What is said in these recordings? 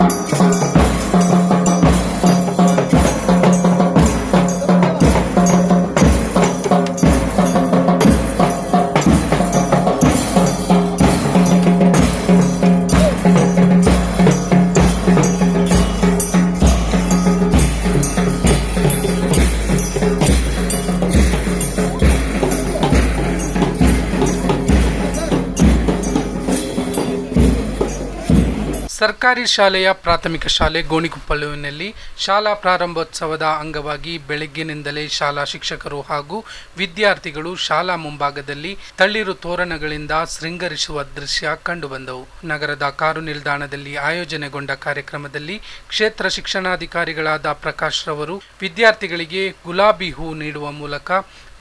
Música ಸರ್ಕಾರಿ ಶಾಲೆಯ ಪ್ರಾಥಮಿಕ ಶಾಲೆ ಗೋಣಿಕೊಪ್ಪಲುವಿನಲ್ಲಿ ಶಾಲಾ ಪ್ರಾರಂಭೋತ್ಸವದ ಅಂಗವಾಗಿ ಬೆಳಗ್ಗಿನಿಂದಲೇ ಶಾಲಾ ಶಿಕ್ಷಕರು ಹಾಗೂ ವಿದ್ಯಾರ್ಥಿಗಳು ಶಾಲಾ ಮುಂಭಾಗದಲ್ಲಿ ತಳ್ಳಿರು ತೋರಣಗಳಿಂದ ಶೃಂಗರಿಸುವ ದೃಶ್ಯ ಕಂಡುಬಂದವು. ನಗರದ ಕಾರು ನಿಲ್ದಾಣದಲ್ಲಿ ಆಯೋಜನೆಗೊಂಡ ಕಾರ್ಯಕ್ರಮದಲ್ಲಿ ಕ್ಷೇತ್ರ ಶಿಕ್ಷಣಾಧಿಕಾರಿಗಳಾದ ಪ್ರಕಾಶ್ ರವರು, ವಿದ್ಯಾರ್ಥಿಗಳಿಗೆ ಗುಲಾಬಿ ಹೂ ನೀಡುವ ಮೂಲಕ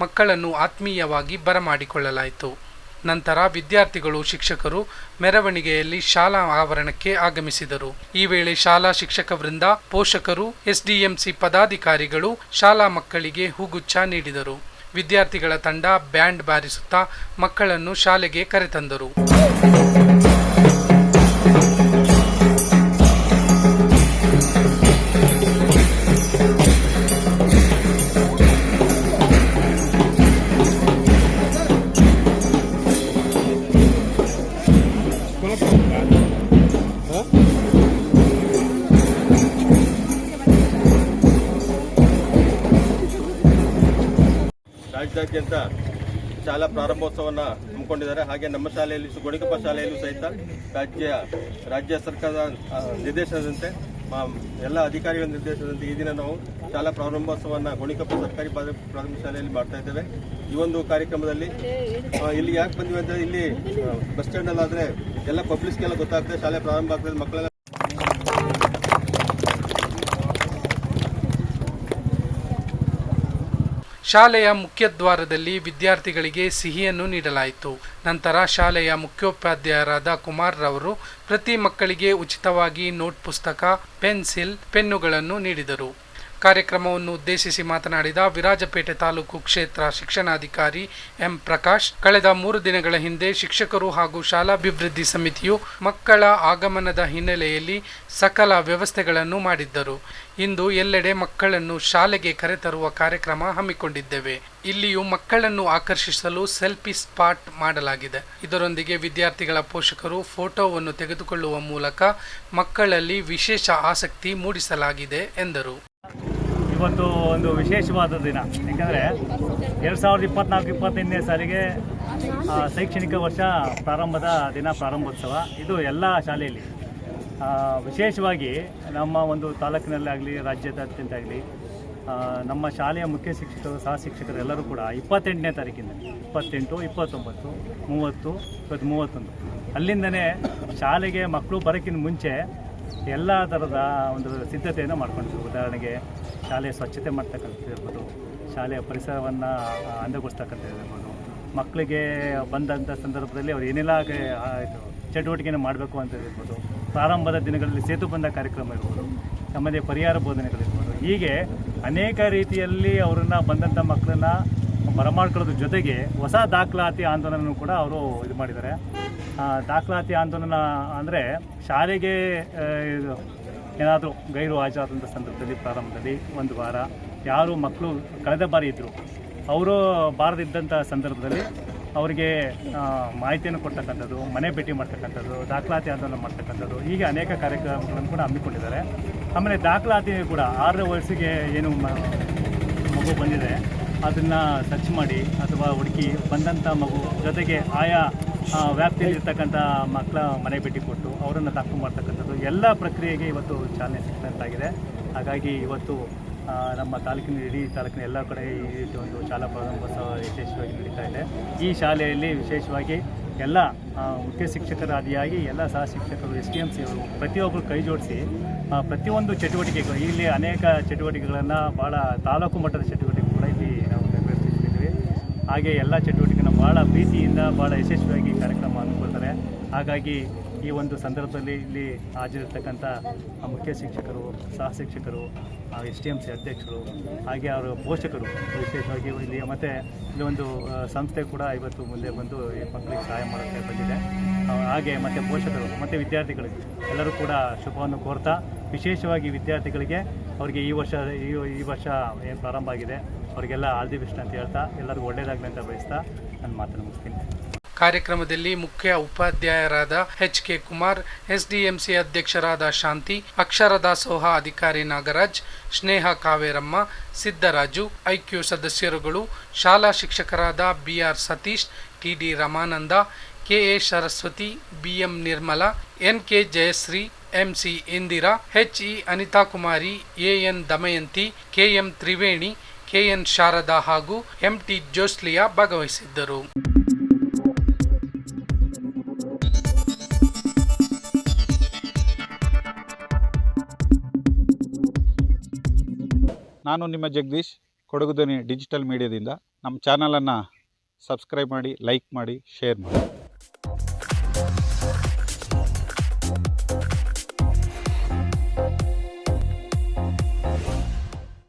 ಮಕ್ಕಳನ್ನು ಆತ್ಮೀಯವಾಗಿ ಬರಮಾಡಿಕೊಳ್ಳಲಾಯಿತು. ನಂತರ ವಿದ್ಯಾರ್ಥಿಗಳು, ಶಿಕ್ಷಕರು ಮೆರವಣಿಗೆಯಲ್ಲಿ ಶಾಲಾ ಆವರಣಕ್ಕೆ ಆಗಮಿಸಿದರು. ಈ ವೇಳೆ ಶಾಲಾ ಶಿಕ್ಷಕ ವೃಂದ, ಪೋಷಕರು, ಎಸ್ಡಿಎಂಸಿ ಪದಾಧಿಕಾರಿಗಳು ಶಾಲಾ ಮಕ್ಕಳಿಗೆ ಹೂಗುಚ್ಛ ನೀಡಿದರು. ವಿದ್ಯಾರ್ಥಿಗಳ ತಂಡ ಬ್ಯಾಂಡ್ ಬಾರಿಸುತ್ತಾ ಮಕ್ಕಳನ್ನು ಶಾಲೆಗೆ ಕರೆತಂದರು. ರಾಜ್ಯಾದ್ಯಂತ ಶಾಲಾ ಪ್ರಾರಂಭೋತ್ಸವವನ್ನು ಹಮ್ಮಿಕೊಂಡಿದ್ದಾರೆ. ಹಾಗೆ ನಮ್ಮ ಶಾಲೆಯಲ್ಲಿ ಗೋಣಿಕಪ್ಪ ಶಾಲೆಯಲ್ಲೂ ಸಹಿತ ರಾಜ್ಯ ರಾಜ್ಯ ಸರ್ಕಾರದ ನಿರ್ದೇಶನದಂತೆ ಎಲ್ಲ ಅಧಿಕಾರಿಗಳ ನಿರ್ದೇಶನದಂತೆ ಈ ದಿನ ನಾವು ಶಾಲಾ ಪ್ರಾರಂಭೋತ್ಸವವನ್ನು ಗೋಣಿಕೊಪ್ಪ ಸರ್ಕಾರಿ ಪ್ರಾಥಮಿಕ ಶಾಲೆಯಲ್ಲಿ ಮಾಡ್ತಾ ಇದ್ದೇವೆ. ಈ ಒಂದು ಕಾರ್ಯಕ್ರಮದಲ್ಲಿ ಇಲ್ಲಿ ಯಾಕೆ ಬಂದಿವೆ ಅಂದರೆ ಇಲ್ಲಿ ಬಸ್ ಸ್ಟ್ಯಾಂಡಲ್ಲಾದರೆ ಎಲ್ಲ ಪಬ್ಲಿಕ್ಸ್ಗೆಲ್ಲ ಗೊತ್ತಾಗ್ತದೆ. ಶಾಲೆ ಪ್ರಾರಂಭ ಆಗ್ತದೆ, ಮಕ್ಕಳೆಲ್ಲ ಶಾಲೆಯ ಮುಖ್ಯದ್ವಾರದಲ್ಲಿ ವಿದ್ಯಾರ್ಥಿಗಳಿಗೆ ಸಿಹಿಯನ್ನು ನೀಡಲಾಯಿತು. ನಂತರ ಶಾಲೆಯ ಮುಖ್ಯೋಪಾಧ್ಯಾಯರಾದ ಕುಮಾರ್ ರವರು ಪ್ರತಿ ಮಕ್ಕಳಿಗೆ ಉಚಿತವಾಗಿ ನೋಟ್ ಪುಸ್ತಕ, ಪೆನ್ಸಿಲ್, ಪೆನ್ನುಗಳನ್ನು ನೀಡಿದರು. ಕಾರ್ಯಕ್ರಮವನ್ನು ಉದ್ದೇಶಿಸಿ ಮಾತನಾಡಿದ ವಿರಾಜಪೇಟೆ ತಾಲೂಕು ಕ್ಷೇತ್ರ ಶಿಕ್ಷಣಾಧಿಕಾರಿ ಎಂ ಪ್ರಕಾಶ್, ಕಳೆದ ಮೂರು ದಿನಗಳ ಹಿಂದೆ ಶಿಕ್ಷಕರು ಹಾಗೂ ಶಾಲಾಭಿವೃದ್ಧಿ ಸಮಿತಿಯು ಮಕ್ಕಳ ಆಗಮನದ ಹಿನ್ನೆಲೆಯಲ್ಲಿ ಸಕಲ ವ್ಯವಸ್ಥೆಗಳನ್ನು ಮಾಡಿದ್ದರು. ಇಂದು ಎಲ್ಲೆಡೆ ಮಕ್ಕಳನ್ನು ಶಾಲೆಗೆ ಕರೆತರುವ ಕಾರ್ಯಕ್ರಮ ಹಮ್ಮಿಕೊಂಡಿದ್ದೇವೆ. ಇಲ್ಲಿಯೂ ಮಕ್ಕಳನ್ನು ಆಕರ್ಷಿಸಲು ಸೆಲ್ಫಿ ಸ್ಪಾಟ್ ಮಾಡಲಾಗಿದೆ. ಇದರೊಂದಿಗೆ ವಿದ್ಯಾರ್ಥಿಗಳ ಪೋಷಕರು ಫೋಟೋವನ್ನು ತೆಗೆದುಕೊಳ್ಳುವ ಮೂಲಕ ಮಕ್ಕಳಲ್ಲಿ ವಿಶೇಷ ಆಸಕ್ತಿ ಮೂಡಿಸಲಾಗಿದೆ ಎಂದರು. ಇವತ್ತು ಒಂದು ವಿಶೇಷವಾದ ದಿನ. ಯಾಕಂದರೆ ಎರಡು ಸಾವಿರದ ಇಪ್ಪತ್ನಾಲ್ಕು, ಇಪ್ಪತ್ತೈದನೇ ಸಾಲಿಗೆ ಶೈಕ್ಷಣಿಕ ವರ್ಷ ಪ್ರಾರಂಭದ ದಿನ ಪ್ರಾರಂಭೋತ್ಸವ. ಇದು ಎಲ್ಲ ಶಾಲೆಯಲ್ಲಿ. ವಿಶೇಷವಾಗಿ ನಮ್ಮ ಒಂದು ತಾಲೂಕಿನಲ್ಲಾಗಲಿ, ರಾಜ್ಯದಾದ್ಯಂತ ಆಗಲಿ ನಮ್ಮ ಶಾಲೆಯ ಮುಖ್ಯ ಶಿಕ್ಷಕರು, ಸಹ ಶಿಕ್ಷಕರು ಎಲ್ಲರೂ ಕೂಡ ಇಪ್ಪತ್ತೆಂಟನೇ ತಾರೀಕಿಂದ ಇಪ್ಪತ್ತೆಂಟು, ಇಪ್ಪತ್ತೊಂಬತ್ತು, ಮೂವತ್ತು ಇವತ್ತು ಮೂವತ್ತೊಂದು ಅಲ್ಲಿಂದನೇ ಶಾಲೆಗೆ ಮಕ್ಕಳು ಬರೋಕ್ಕಿಂತ ಮುಂಚೆ ಎಲ್ಲ ಥರದ ಒಂದು ಸಿದ್ಧತೆಯನ್ನು ಮಾಡ್ಕೊಂಡಿದ್ರು. ಉದಾಹರಣೆಗೆ ಶಾಲೆಯ ಸ್ವಚ್ಛತೆ ಮಾಡ್ತಕ್ಕಂಥದ್ದು ಇರ್ಬೋದು ಶಾಲೆಯ ಪರಿಸರವನ್ನು ಅಂದಗೊಳಿಸ್ತಕ್ಕಂಥದ್ದು ಇರ್ಬೋದು ಮಕ್ಕಳಿಗೆ ಬಂದಂಥ ಸಂದರ್ಭದಲ್ಲಿ ಅವ್ರು ಏನೆಲ್ಲ ಇದು ಚಟುವಟಿಕೆಯನ್ನು ಮಾಡಬೇಕು ಅಂತ ಇರ್ಬೋದು ಪ್ರಾರಂಭದ ದಿನಗಳಲ್ಲಿ ಸೇತು ಬಂದ ಕಾರ್ಯಕ್ರಮ ಇರ್ಬೋದು. ನಮ್ಮದೇ ಪರಿಹಾರ ಬೋಧನೆಗಳಿರ್ಬೋದು. ಹೀಗೆ ಅನೇಕ ರೀತಿಯಲ್ಲಿ ಅವರನ್ನು ಬಂದಂಥ ಮಕ್ಕಳನ್ನ ಬರಮಾಡ್ಕೊಳ್ಳೋದ್ರ ಜೊತೆಗೆ ಹೊಸ ದಾಖಲಾತಿ ಆಂದೋಲನ ಕೂಡ ಅವರು ಇದು ಮಾಡಿದ್ದಾರೆ. ದಾಖಲಾತಿ ಆಂದೋಲನ ಅಂದರೆ ಶಾಲೆಗೆ ಇದು ಏನಾದರೂ ಗೈರು ಹಾಜರಾದಂಥ ಸಂದರ್ಭದಲ್ಲಿ ಪ್ರಾರಂಭದಲ್ಲಿ ಒಂದು ವಾರ, ಯಾರು ಮಕ್ಕಳು ಕಳೆದ ಬಾರಿ ಇದ್ದರು ಅವರು ಬಾರದಿದ್ದಂಥ ಸಂದರ್ಭದಲ್ಲಿ ಅವರಿಗೆ ಮಾಹಿತಿಯನ್ನು ಕೊಡ್ತಕ್ಕಂಥದ್ದು ಮನೆ ಭೇಟಿ ಮಾಡ್ತಕ್ಕಂಥದ್ದು, ದಾಖಲಾತಿ ಆಂದೋಲನ ಮಾಡ್ತಕ್ಕಂಥದ್ದು, ಹೀಗೆ ಅನೇಕ ಕಾರ್ಯಕ್ರಮಗಳನ್ನು ಕೂಡ ಹಮ್ಮಿಕೊಂಡಿದ್ದಾರೆ. ಆಮೇಲೆ ದಾಖಲಾತಿ ಕೂಡ ಆರನೇ ವಯಸ್ಸಿಗೆ ಏನು ಮಗು ಬಂದಿದೆ, ಅದನ್ನು ಸರ್ಚ್ ಮಾಡಿ ಅಥವಾ ಹುಡುಕಿ ಬಂದಂಥ ಮಗು ಜೊತೆಗೆ ಆಯಾ ವ್ಯಾಪ್ತಿಯಲ್ಲಿರ್ತಕ್ಕಂಥ ಮಕ್ಕಳ ಮನೆ ಭೇಟಿ ಕೊಟ್ಟು ಅವರನ್ನು ದಾಖಲು ಮಾಡ್ತಕ್ಕಂಥದ್ದು ಎಲ್ಲ ಪ್ರಕ್ರಿಯೆಗೆ ಇವತ್ತು ಚಾಲನೆ ಸಿಗ್ತಂತಾಗಿದೆ. ಹಾಗಾಗಿ ಇವತ್ತು ನಮ್ಮ ತಾಲೂಕಿನ ಇಡೀ ತಾಲೂಕಿನ ಎಲ್ಲ ಕಡೆ ಈ ರೀತಿ ಒಂದು ಶಾಲಾ ಪ್ರಾರಂಭೋತ್ಸವ ಯಶಸ್ವಿಯಾಗಿ ನಡೀತಾ ಇದೆ. ಈ ಶಾಲೆಯಲ್ಲಿ ವಿಶೇಷವಾಗಿ ಎಲ್ಲ ಮುಖ್ಯ ಮುಖ್ಯ ಶಿಕ್ಷಕರಾದಿಯಾಗಿ ಎಲ್ಲ ಸಹ ಶಿಕ್ಷಕರು, ಎಸ್ ಡಿ ಎಂ ಸಿ ಅವರು ಪ್ರತಿಯೊಬ್ಬರು ಕೈ ಜೋಡಿಸಿ ಪ್ರತಿಯೊಂದು ಚಟುವಟಿಕೆಗಳು, ಇಲ್ಲಿ ಅನೇಕ ಚಟುವಟಿಕೆಗಳನ್ನು ಭಾಳ ತಾಲೂಕು ಮಟ್ಟದ ಚಟುವಟಿಕೆ ಕೂಡ ಇಲ್ಲಿ ನಾವು ಹಾಗೆ ಎಲ್ಲ ಚಟುವಟಿಕೆನ ಭಾಳ ಪ್ರೀತಿಯಿಂದ ಭಾಳ ಯಶಸ್ವಿಯಾಗಿ ಕಾರ್ಯಕ್ರಮ ಹಮ್ಮಿಕೊಳ್ತಾರೆ. ಹಾಗಾಗಿ ಈ ಒಂದು ಸಂದರ್ಭದಲ್ಲಿ ಇಲ್ಲಿ ಹಾಜರಿರ್ತಕ್ಕಂಥ ಮುಖ್ಯ ಶಿಕ್ಷಕರು, ಸಹ ಶಿಕ್ಷಕರು ಎಸ್ ಡಿ ಎಂ ಸಿ ಅಧ್ಯಕ್ಷರು, ಹಾಗೆ ಅವರ ಪೋಷಕರು, ವಿಶೇಷವಾಗಿ ಇಲ್ಲಿ ಮತ್ತು ಇಲ್ಲಿ ಒಂದು ಸಂಸ್ಥೆ ಕೂಡ ಇವತ್ತು ಮುಂದೆ ಬಂದು ಈ ಮಕ್ಕಳಿಗೆ ಸಹಾಯ ಮಾಡೋಕ್ಕೆ ಬಂದಿದೆ. ಹಾಗೆ ಮತ್ತು ಪೋಷಕರು, ಮತ್ತು ವಿದ್ಯಾರ್ಥಿಗಳಿಗೆ ಎಲ್ಲರೂ ಕೂಡ ಶುಭವನ್ನು ಕೋರ್ತಾ, ವಿಶೇಷವಾಗಿ ವಿದ್ಯಾರ್ಥಿಗಳಿಗೆ ಅವರಿಗೆ ಈ ವರ್ಷ ಈ ವರ್ಷ ಏನು ಪ್ರಾರಂಭ ಆಗಿದೆ. ಅವರಿಗೆಲ್ಲ ಆಲ್ ದಿ ಬೆಸ್ಟ್ ಅಂತ ಹೇಳ್ತಾ, ಎಲ್ಲರಿಗೂ ಒಳ್ಳೆಯದಾಗಲಿ ಅಂತ ಬಯಸ್ತಾ ನನ್ನ ಮಾತನ್ನು ಮುಗಿಸ್ತೀನಿ. ಕಾರ್ಯಕ್ರಮದಲ್ಲಿ ಮುಖ್ಯ ಉಪಾಧ್ಯಾಯರಾದ ಎಚ್ ಕೆ ಕುಮಾರ್ ಎಸ್ಡಿಎಂಸಿ ಅಧ್ಯಕ್ಷರಾದ ಶಾಂತಿ, ಅಕ್ಷರ ದಾಸೋಹ ಅಧಿಕಾರಿ ನಾಗರಾಜ್, ಸ್ನೇಹ ಕಾವೇರಮ್ಮ, ಸಿದ್ದರಾಜು, ಐಕ್ಯೂ ಸದಸ್ಯರುಗಳು, ಶಾಲಾ ಶಿಕ್ಷಕರಾದ BR Satish TD Ramananda KA Saraswati BM Nirmala NK Jayashree MC Indira E Anita Kumari AN Damayanti KM Triveni KN Sharada ಹಾಗೂ ಎಂಟಿ ಜೋಸ್ಲಿಯಾ ಭಾಗವಹಿಸಿದ್ದರು. ನಾನು ನಿಮ್ಮ ಜಗದೀಶ್ ಕೊಡಗುದನಿ ಡಿಜಿಟಲ್ ಮೀಡಿಯಾದಿಂದ. ನಮ್ಮ ಚಾನಲನ್ನು ಸಬ್ಸ್ಕ್ರೈಬ್ ಮಾಡಿ, ಲೈಕ್ ಮಾಡಿ, ಶೇರ್ ಮಾಡಿ.